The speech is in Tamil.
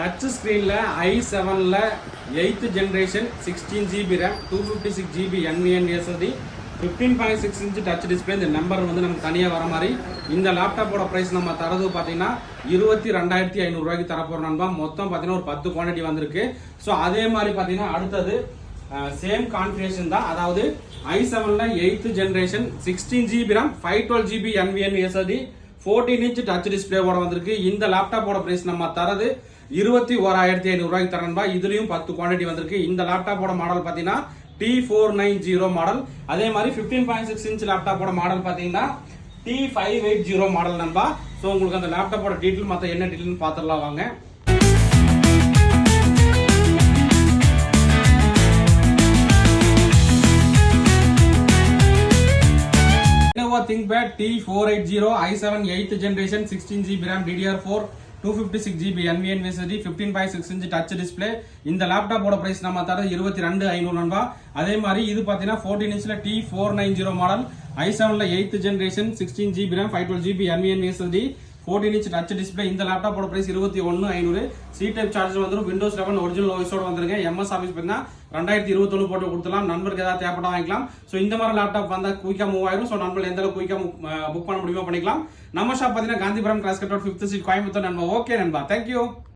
டச் ஸ்க்ரீனில் ஐ செவனில் eighth generation sixteen GB RAM two fifty six GB NVMe SSD fifteen point six inch touch display இந்த நம்பர் வந்து நமக்கு தனியாக வர மாதிரி. இந்த லேப்டாப்போட ப்ரைஸ் நம்ம தரது பார்த்தீங்கன்னா இருபத்தி ரெண்டாயிரத்தி ஐநூறுரூவாய்க்கு தரப்போகிற நண்பா. மொத்தம் பார்த்தீங்கன்னா ஒரு பத்து குவான்டிட்டி வந்திருக்கு. ஸோ அதே மாதிரி பார்த்தீங்கன்னா அடுத்தது சேம் கான்ஃபிகரேஷன் தான். அதாவது ஐ செவனில் eighth generation sixteen GB RAM five twelve GB NVMe SSD fourteen inch touch டிஸ்பிளேவோட வந்திருக்கு. இந்த லேப்டாப்போட ப்ரைஸ் நம்ம தரது இருபத்தி ஓராயிரத்தி ஐநூறுரூவாய்க்கு தரணும்பா இதுலேயும் பத்து குவான்டிட்டி வந்திருக்கு. இந்த லேப்டாப்போட மாடல் பார்த்தீங்கன்னா T four nine zero model அதே மாதிரி ஃபிஃப்டீன் பாயிண்ட் சிக்ஸ் இன்ச் லேப்டாப்போட மாடல் பார்த்தீங்கன்னா T five eight zero model நண்பா. ஸோ உங்களுக்கு அந்த லேப்டாப்போட டீட்டெயில் மற்ற என்ன டீட்டெயில்னு பார்த்துடலாம் வாங்க. ThinkPad T four eight zero i seven eighth generation sixteen GB RAM DDR four 16 GB RAM DDR4 256 GB NVMe SSD 15.6 inch touch display இந்த லேப்டாப்போட பிரைஸ் நம்ம தர இருபத்தி ரெண்டு ஐநூறு நண்பா. அதே மாதிரி இது பார்த்தீங்கன்னா fourteen இன்ச்ல T four nine zero model i செவனில் eighth generation sixteen GB RAM five twelve GB NVMe SSD fourteen inch touch display இந்த லேப்டாப்போட பிரைஸ் இருபத்தி ஒன்று ஐநூறு. சி டைப் சார்ஜர் வந்துடும் விண்டோஸ் லெவன் ஒரிஜினல் ஓஎஸோட வந்துருங்க எம்எஸ் ஆஃபீஸ் பார்த்தீங்கன்னா ரெண்டாயிரத்தி இருபத்தொன்று போட்டு கொடுத்துலாம் நண்பருக்கு ஏதாவது தேவைப்பட்டா வாங்கிக்கலாம். ஸோ இந்த மாதிரி லேப்டாப் வந்தால் குயிக்காக மூவ் ஆயிரும். ஸோ நண்பர்கள் எந்த அளவுக்கு குயிக்காக புக் பண்ண முடியுமோ பண்ணிக்கலாம். நம்ம ஷாப் பார்த்தீங்கன்னா Gandhipuram cross cut road fifth street Coimbatore நண்பா. ஓகே நண்பா. தேங்க்யூ